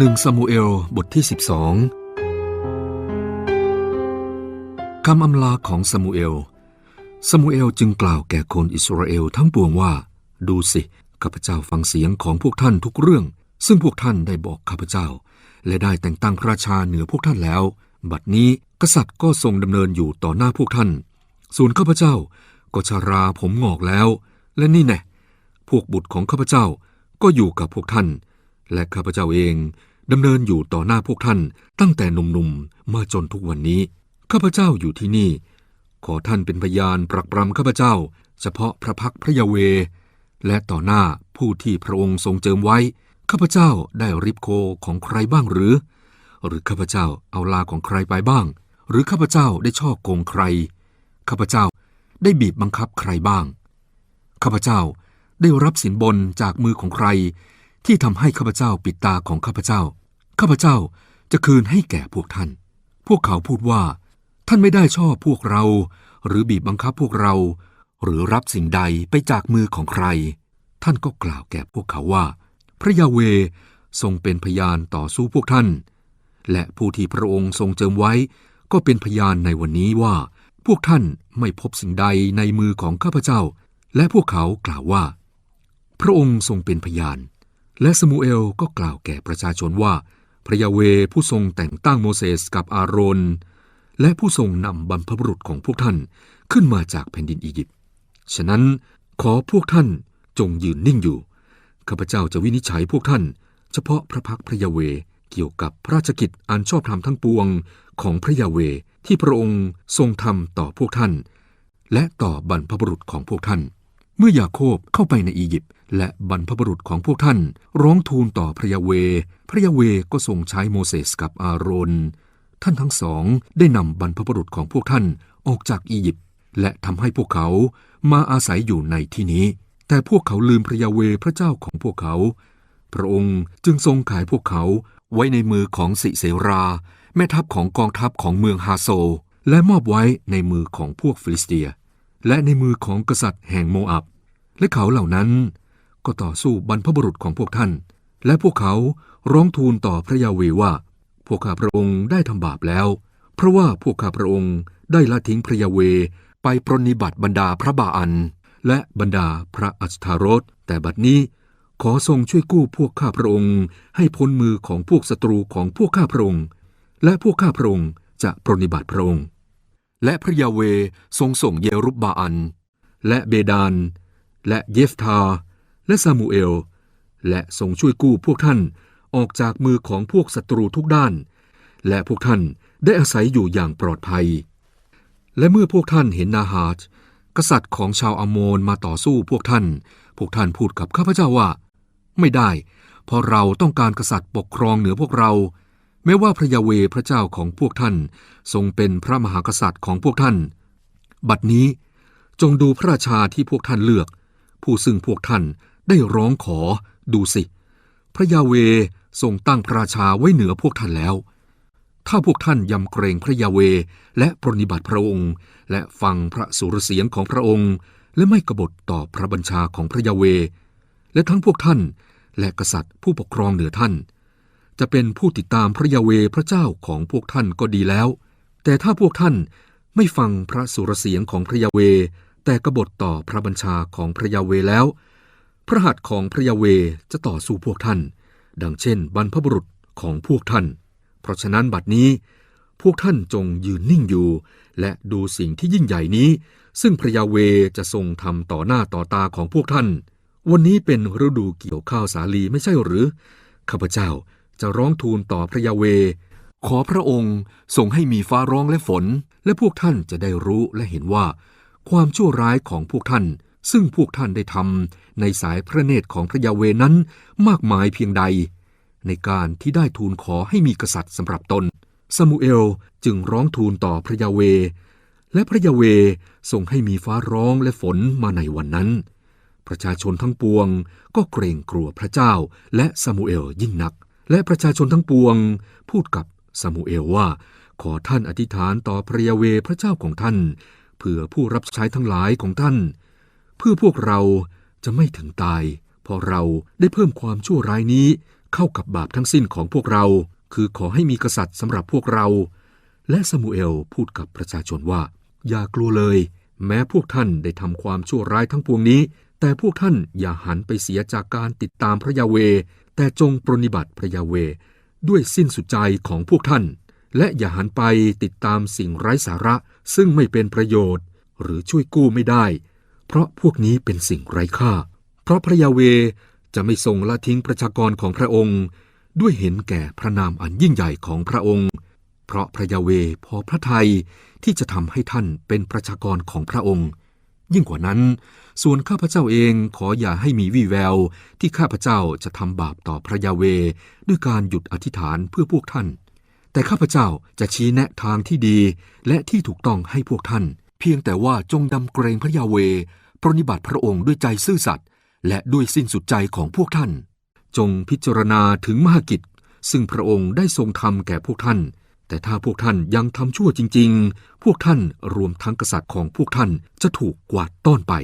หนึ่งซามูเอลบทที่ 12คำอำลาของซามูเอลซามูเอลจึงกล่าวแก่คนอิสราเอลทั้งปวงว่า ดูสิข้าพเจ้าฟังเสียงของพวกท่านทุกเรื่อง ซึ่งพวกท่านได้บอกข้าพเจ้า และได้แต่งตั้งพระราชาเหนือพวกท่านแล้ว บัดนี้กษัตริย์ก็ทรงดำเนินอยู่ต่อหน้าพวกท่าน ส่วนข้าพเจ้าก็ชาราผมงอกแล้ว และนี่แน่พวกบุตรของข้าพเจ้าก็อยู่กับพวกท่าน และข้าพเจ้าเอง ดำเนินอยู่ต่อหน้าพวกท่านตั้งแต่หนุ่มๆมาจนทุกวันนี้ข้าพเจ้าอยู่ที่นี่ ขอท่านเป็นพยานปรักปรำข้าพเจ้า เฉพาะพระพักพระยาเว และต่อหน้าผู้ที่พระองค์ทรงเจิมไว้ ข้าพเจ้าได้ริบโคของใครบ้างหรือ หรือข้าพเจ้าเอาลาของใครไปบ้าง หรือข้าพเจ้าได้ช่อโกงใคร ข้าพเจ้าได้บีบบังคับใครบ้าง ข้าพเจ้าได้รับสินบนจากมือของใคร ที่ทำให้ข้าพเจ้าปิดตาของข้าพเจ้า ข้าพเจ้าจะคืนให้แก่พวกท่าน พวกเขาพูดว่า ท่านไม่ได้ชอบพวกเรา หรือบีบบังคับพวกเรา หรือรับสิ่งใดไปจากมือของใคร ท่านก็กล่าวแก่พวกเขาว่า พระยาเวทรงเป็นพยานต่อสู้พวกท่าน และผู้ที่พระองค์ทรงเจิมไว้ ก็เป็นพยานในวันนี้ว่า พวกท่านไม่พบสิ่งใดในมือของข้าพเจ้า และพวกเขากล่าวว่า พระองค์ทรงเป็นพยาน และสมูเอลก็กล่าวแก่ประชาชนว่า พระยาเวผู้ทรงแต่งตั้งโมเสสกับอาโรน และผู้ทรงนำบรรพบุรุษของพวกท่านขึ้นมาจากแผ่นดินอียิปต์ ฉะนั้นขอพวกท่านจงยืนนิ่งอยู่ ข้าพเจ้าจะวินิจฉัยพวกท่าน เฉพาะพระพักพระยาเวเกี่ยวกับพระราชกิจอันชอบธรรมทั้งปวงของพระยาเวที่พระองค์ทรงทำต่อพวกท่าน และต่อบรรพบุรุษของพวกท่าน เมื่อยาโคบเข้าไปในอียิปต์และบรรพบุรุษของพวกท่าน ร้องทูลต่อพระยาเว พระยาเวก็ทรงใช้โมเสสกับอาโรน ท่านทั้งสองได้นำบรรพบุรุษของพวกท่านออกจากอียิปต์และทำให้พวกเขามาอาศัยอยู่ในที่นี้ แต่พวกเขาลืมพระยาเวพระเจ้าของพวกเขา พระองค์จึงทรงขายพวกเขาไว้ในมือของสิเสรา แม่ทัพของกองทัพของเมืองฮาโซ และมอบไว้ในมือของพวกฟิลิสเตีย และในมือของกษัตริย์แห่งโมอับ และเขาเหล่านั้นก็ต่อสู้บรรพบุรุษของพวกท่าน และพวกเขาร้องทูลต่อพระยาเวว่า พวกข้าพระองค์ได้ทำบาปแล้ว เพราะว่าพวกข้าพระองค์ได้ละทิ้งพระยาเวไปปรนนิบัติบรรดาพระบาอัน และบรรดาพระอัสทารสแต่บัดนี้ขอทรงช่วยกู้พวกข้าพระองค์ ให้พ้นมือของพวกศัตรูของพวกข้าพระองค์ และพวกข้าพระองค์จะปรนนิบัติพระองค์ และพระยาเวทรงส่งเยรุบบาอัน และเบดาน และเยฟทา และซามูเอล และทรงช่วยกู้พวกท่านออกจากมือของพวกศัตรูทุกด้าน และพวกท่านได้อาศัยอยู่อย่างปลอดภัย และเมื่อพวกท่านเห็นนาฮาจกษัตริย์ของชาวอโมนมาต่อสู้พวกท่าน พวกท่านพูดกับข้าพเจ้าว่า ไม่ได้ เพราะเราต้องการกษัตริย์ปกครองเหนือพวกเรา แม้ว่าพระยาเวพระเจ้าของพวกท่าน ทรงเป็นพระมหากษัตริย์ของพวกท่าน บัดนี้จงดูพระราชาที่พวกท่านเลือก ผู้ซึ่งพวกท่านได้ร้องขอดูสิ พระยาเวทรงตั้งพระราชาไว้เหนือพวกท่านแล้ว ถ้าพวกท่านยำเกรงพระยาเวและปรนิบัติพระองค์ และฟังพระสุรเสียงของพระองค์ และไม่กบฏต่อพระบัญชาของพระยาเว และทั้งพวกท่านและกษัตริย์ผู้ปกครองเหนือท่าน จะเป็นผู้ติดตามพระยาเวพระเจ้าของพวกท่านก็ดีแล้ว แต่ถ้าพวกท่านไม่ฟังพระสุรเสียงของพระยาเว แต่กบฏต่อพระบัญชาของพระยาเวแล้ว พระหัตถ์ของพระยาเวจะต่อสู้พวกท่าน ดังเช่น บรรพบุรุษของพวกท่าน เพราะฉะนั้นบัดนี้ พวกท่านจงยืนนิ่งอยู่ และดูสิ่งที่ยิ่งใหญ่นี้ ซึ่งพระยาเวจะทรงทำต่อหน้าต่อตาของพวกท่าน วันนี้เป็นฤดูเกี่ยวข้าวสาลีไม่ใช่หรือข้าพเจ้า จะร้องทูลต่อพระยาเว ขอพระองค์ทรงให้มีฟ้าร้องและฝน และพวกท่านจะได้รู้และเห็นว่า ความชั่วร้ายของพวกท่าน ซึ่งพวกท่านได้ทำในสายพระเนตรของพระยาเวนั้นมากมายเพียงใด ในการที่ได้ทูลขอให้มีกษัตริย์สำหรับตนซามูเอลจึงร้องทูลต่อพระยาเว และพระยาเวทรงให้มีฟ้าร้องและฝนมาในวันนั้น ประชาชนทั้งปวงก็เกรงกลัวพระเจ้าและซามูเอลยิ่งนัก และประชาชนทั้งปวง พูดกับซามูเอลว่า ขอท่านอธิษฐานต่อพระยาเวพระเจ้าของท่าน เพื่อผู้รับใช้ทั้งหลายของท่าน เพื่อพวกเราจะไม่ถึงตาย เพราะเราได้เพิ่มความชั่วร้ายนี้เข้ากับบาปทั้งสิ้นของพวกเรา คือขอให้มีกษัตริย์สำหรับพวกเรา และซามูเอลพูดกับประชาชนว่า อย่ากลัวเลย แม้พวกท่านได้ทำความชั่วร้ายทั้งปวงนี้ แต่พวกท่านอย่าหันไปเสียจากการติดตามพระยาเว แต่จงปรนิบัติพระยาเวด้วยสิ้นสุดใจของพวกท่าน และอย่าหันไปติดตามสิ่งไร้สาระซึ่งไม่เป็นประโยชน์ หรือช่วยกู้ไม่ได้ เพราะพวกนี้เป็นสิ่งไร้ค่า เพราะพระยาเวจะไม่ทรงละทิ้งประชากรของพระองค์ ด้วยเห็นแก่พระนามอันยิ่งใหญ่ของพระองค์ เพราะพระยาเวพอพระทัยที่จะทำให้ท่านเป็นประชากรของพระองค์ ยิ่งกว่านั้น ส่วนข้าพเจ้าเองขออย่าให้มีวี่แวว ที่ข้าพเจ้าจะทำบาปต่อพระยาเว ด้วยการหยุดอธิษฐานเพื่อพวกท่าน แต่ข้าพเจ้าจะชี้แนะทางที่ดีและที่ถูกต้องให้พวกท่าน เพียงแต่ว่าจงดำเกรงพระยาเวปรนนิบัติพระองค์ด้วยใจซื่อสัตย์และด้วยสิ้นสุดใจของพวกท่าน จงพิจารณาถึงมหกิจ ซึ่งพระองค์ได้ทรงทำแก่พวกท่าน แต่ถ้าพวกท่านยังทำชั่วจริง ๆ พวกท่านรวมทั้งกษัตริย์ของพวกท่านจะถูกกวาดต้อนไป